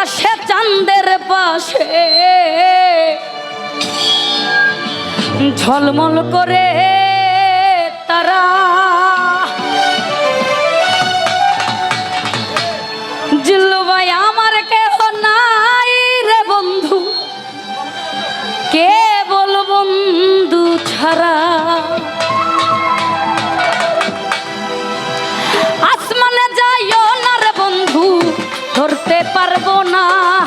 আকাশে চাঁদের পাশে। ঝলমল করে তারা carbonara.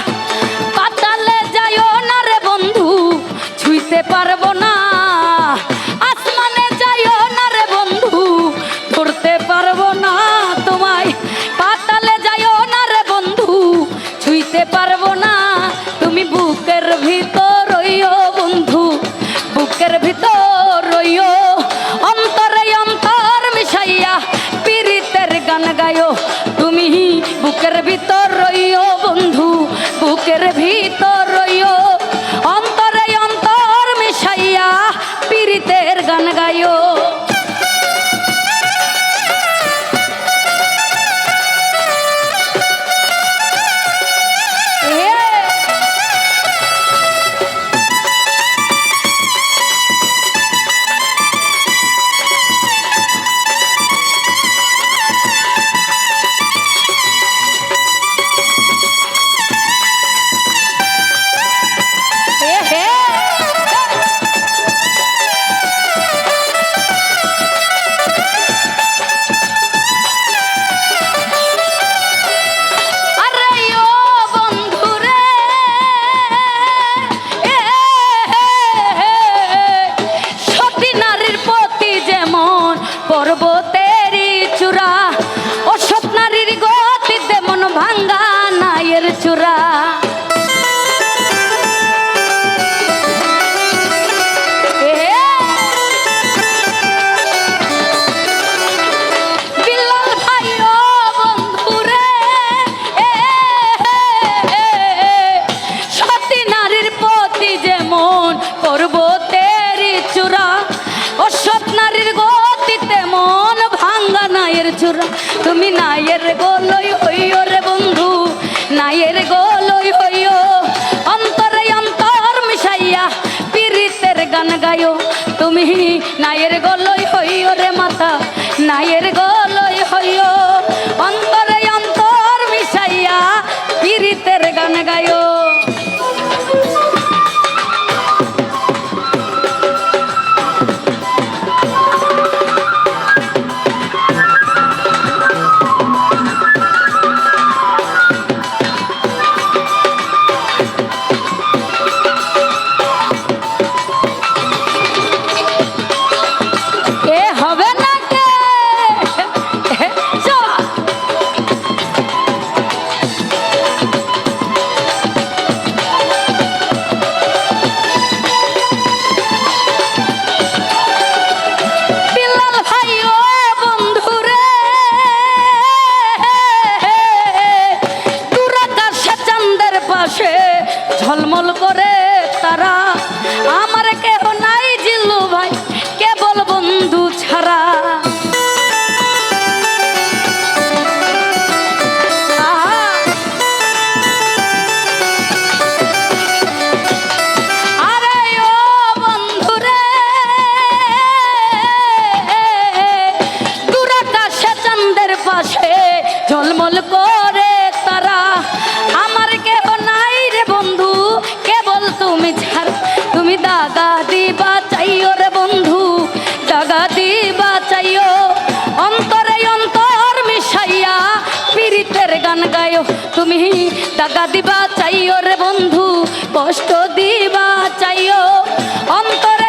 জোড়া তুমি নায়ের গোলই হইও রে বন্ধু, নায়ের গোলই হইও। অন্তরে অন্তর মিশাইয়া পিরিতের গান গায়ো তুমি নায়ের গোলই হইও রে মাতা, নায়ের গোলই হইও। ঝলমল করে তারা। আমার কে নাই রে বন্ধু, কেবল তুমি ছাড়। তুমি দাদা দিবা চাইও রে বন্ধু দাদা দিবা চাইও। অন্তরে অন্তর মিশাইয়া পীড়িতের গান গায়ো। তুমি দাদা দিবা চাইও রে বন্ধু, কষ্ট দিবা চাইও। অন্তর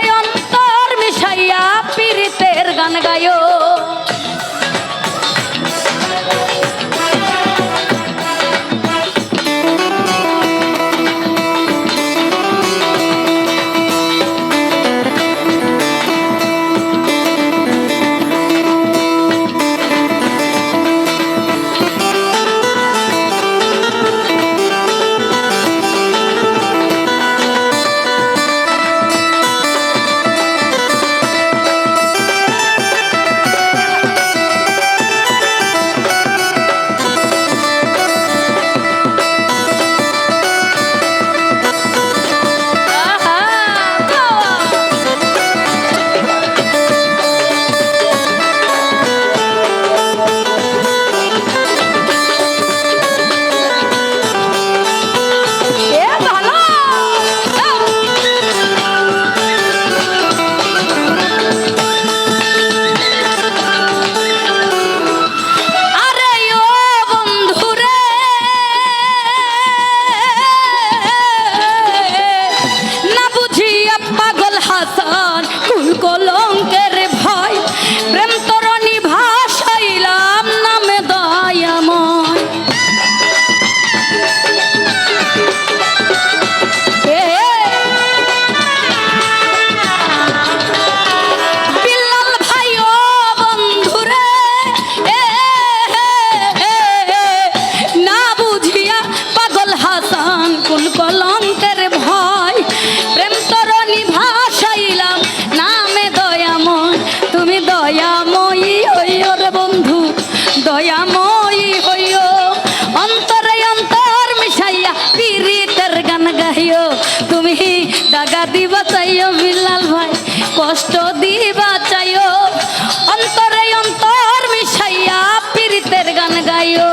দাগা দিবা চাইও বিলাল ভাই কষ্ট দিবা চাইও। অন্তরে অন্তর মিশাইয়া পীড়িতের গান গাইও।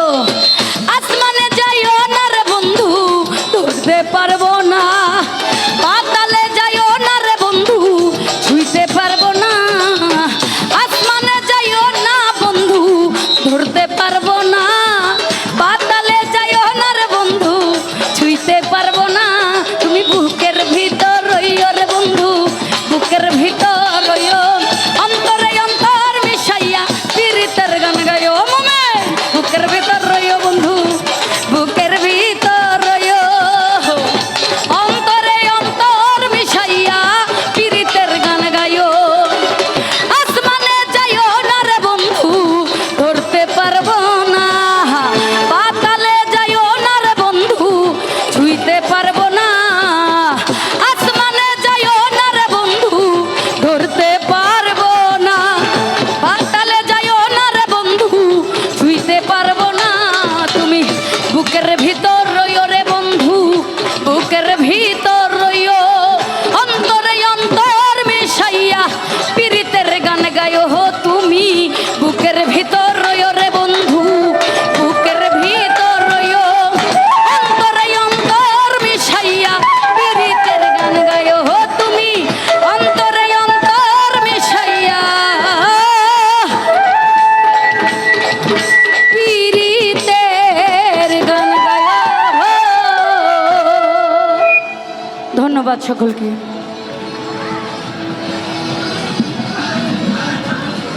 बादशाह खुल के